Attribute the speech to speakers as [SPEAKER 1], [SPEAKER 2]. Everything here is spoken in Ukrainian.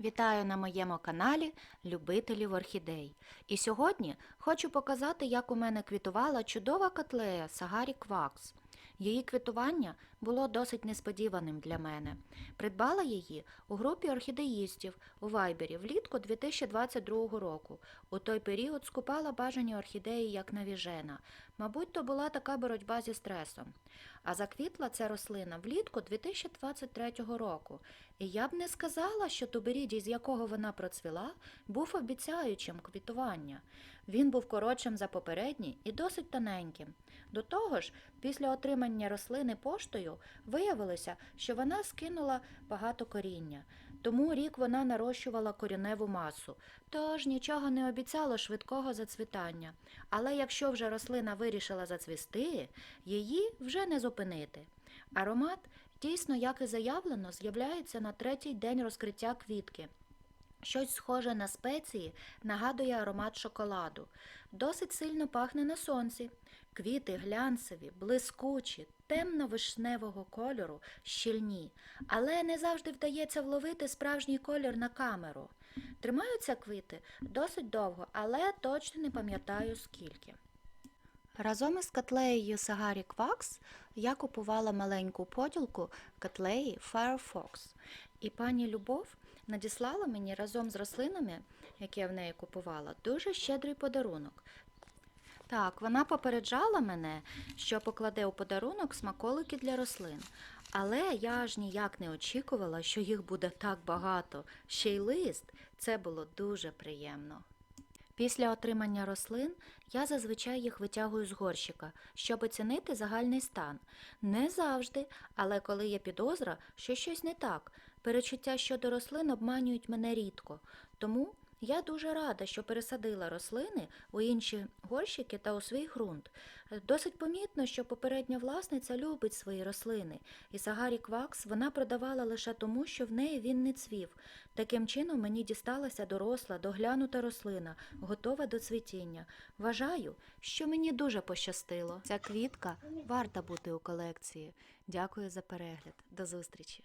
[SPEAKER 1] Вітаю на моєму каналі Любителів орхідей. І сьогодні хочу показати, як у мене квітувала чудова котлея Сагарі Квакс. Її квітування було досить несподіваним для мене. Придбала її у групі орхідеїстів у Вайбері влітку 2022 року. У той період скупала бажані орхідеї як навіжена. Мабуть, то була така боротьба зі стресом. А заквітла ця рослина влітку 2023 року. І я б не сказала, що туберідій, з якого вона процвіла, був обіцяючим квітування. Він був коротшим за попередній і досить тоненьким. До того ж, після отримання рослини поштою виявилося, що вона скинула багато коріння. Тому рік вона нарощувала коріневу масу, тож нічого не обіцяло швидкого зацвітання. Але якщо вже рослина вирішила зацвісти, її вже не зупинити. Аромат дійсно, як і заявлено, з'являється на третій день розкриття квітки. Щось схоже на спеції нагадує аромат шоколаду. Досить сильно пахне на сонці. Квіти глянцеві, блискучі, темно-вишневого кольору, щільні, але не завжди вдається вловити справжній колір на камеру. Тримаються квіти досить довго, але точно не пам'ятаю скільки. Разом із котлеєю Сагарі Квакс я купувала маленьку поділку котлеї Firefox. І пані Любов надіслала мені разом з рослинами, які я в неї купувала, дуже щедрий подарунок. Так, вона попереджала мене, що покладе у подарунок смаколики для рослин. Але я ж ніяк не очікувала, що їх буде так багато. Ще й лист. Це було дуже приємно. Після отримання рослин я зазвичай їх витягую з горщика, щоб оцінити загальний стан. Не завжди, але коли є підозра, що щось не так. Перечуття щодо рослин обманюють мене рідко. Тому я дуже рада, що пересадила рослини у інші горщики та у свій ґрунт. Досить помітно, що попередня власниця любить свої рослини, і Сагарі Квакс вона продавала лише тому, що в неї він не цвів. Таким чином мені дісталася доросла, доглянута рослина, готова до цвітіння. Вважаю, що мені дуже пощастило. Ця квітка варта бути у колекції. Дякую за перегляд. До зустрічі!